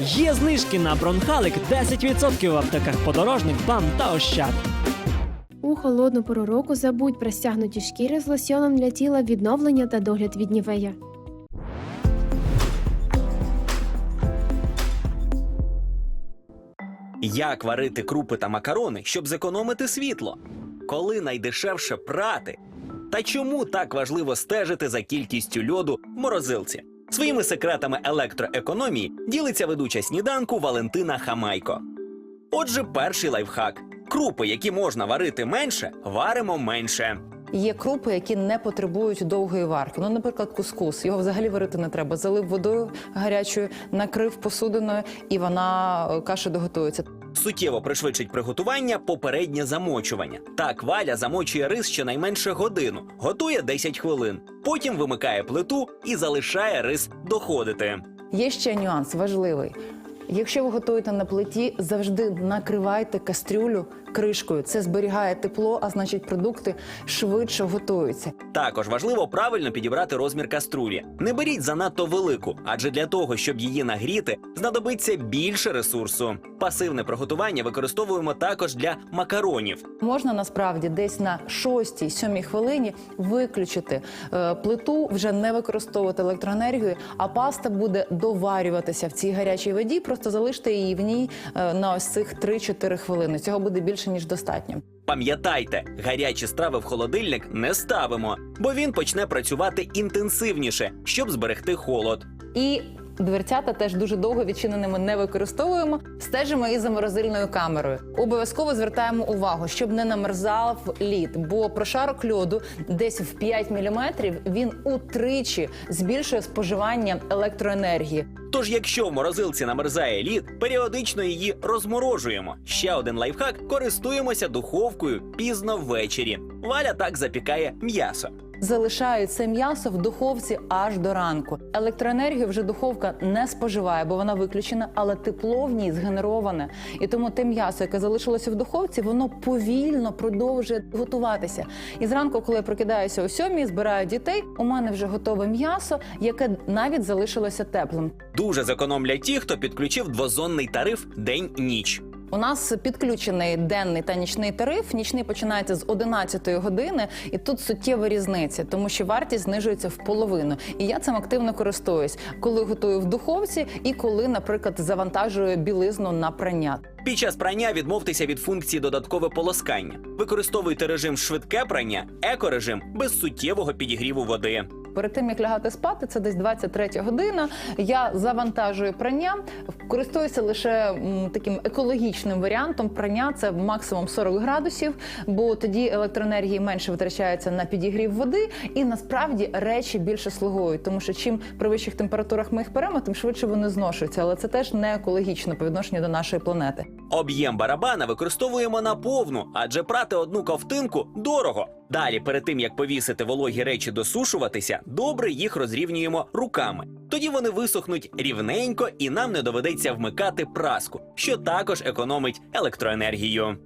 Є знижки на бронхалик 10% в аптеках подорожник, бам та ощад. У холодну пору року забудь про стягнуті шкіри з лосьоном для тіла відновлення та догляд від нівея. Як варити крупи та макарони, щоб зекономити світло? Коли найдешевше прати? Та чому так важливо стежити за кількістю льоду в морозилці? Своїми секретами електроекономії ділиться ведуча сніданку Валентина Хамайко. Отже, перший лайфхак: крупи, які можна варити менше, варимо менше. Є крупи, які не потребують довгої варки. Ну, наприклад, кускус. Його взагалі варити не треба. Залив водою гарячою, накрив посудиною, і вона е, каша доготується. Суттєво пришвидшить приготування попереднє замочування. Так Валя замочує рис щонайменше годину, готує 10 хвилин. Потім вимикає плиту і залишає рис доходити. Є ще нюанс важливий. Якщо ви готуєте на плиті, завжди накривайте кастрюлю кришкою. Це зберігає тепло, а значить продукти швидше готуються. Також важливо правильно підібрати розмір каструлі. Не беріть занадто велику, адже для того, щоб її нагріти, знадобиться більше ресурсу. Пасивне приготування використовуємо також для макаронів. Можна насправді десь на 6-7 хвилині виключити е, плиту, вже не використовувати електроенергію, а паста буде доварюватися в цій гарячій воді. Просто залиште її в ній е, на ось цих 3-4 хвилини. Цього буде більше ніж достатньо. Пам'ятайте, гарячі страви в холодильник не ставимо, бо він почне працювати інтенсивніше, щоб зберегти холод. І дверцята теж дуже довго відчиненими не використовуємо. Стежимо і за морозильною камерою. Обов'язково звертаємо увагу, щоб не намерзав лід, бо прошарок льоду десь в 5 мм він утричі збільшує споживання електроенергії. Тож, якщо в морозилці намерзає лід, періодично її розморожуємо. Ще один лайфхак користуємося духовкою пізно ввечері. Валя так запікає м'ясо. Залишаю це м'ясо в духовці аж до ранку. Електроенергію вже духовка не споживає, бо вона виключена, але тепло в ній згенероване. І тому те м'ясо, яке залишилося в духовці, воно повільно продовжує готуватися. І зранку, коли я прокидаюся о сьомій, збираю дітей, у мене вже готове м'ясо, яке навіть залишилося теплим. Дуже зекономлять ті, хто підключив двозонний тариф день-ніч. У нас підключений денний та нічний тариф. Нічний починається з 11 години, і тут суттєва різниця, тому що вартість знижується в половину. І я цим активно користуюсь, коли готую в духовці і коли, наприклад, завантажую білизну на прання. Під час прання відмовтеся від функції додаткове полоскання. Використовуйте режим швидке прання, екорежим без суттєвого підігріву води. Перед тим як лягати спати, це десь 23 година. Я завантажую прання, користуюся лише таким екологічним варіантом. Прання це максимум 40 градусів, бо тоді електроенергії менше витрачається на підігрів води, і насправді речі більше слугують, тому що чим при вищих температурах ми їх беремо, тим швидше вони зношуються. Але це теж не екологічно по відношенню до нашої планети. Об'єм барабана використовуємо на повну, адже прати одну ковтинку дорого. Далі, перед тим як повісити вологі речі досушуватися, добре їх розрівнюємо руками. Тоді вони висохнуть рівненько і нам не доведеться вмикати праску, що також економить електроенергію.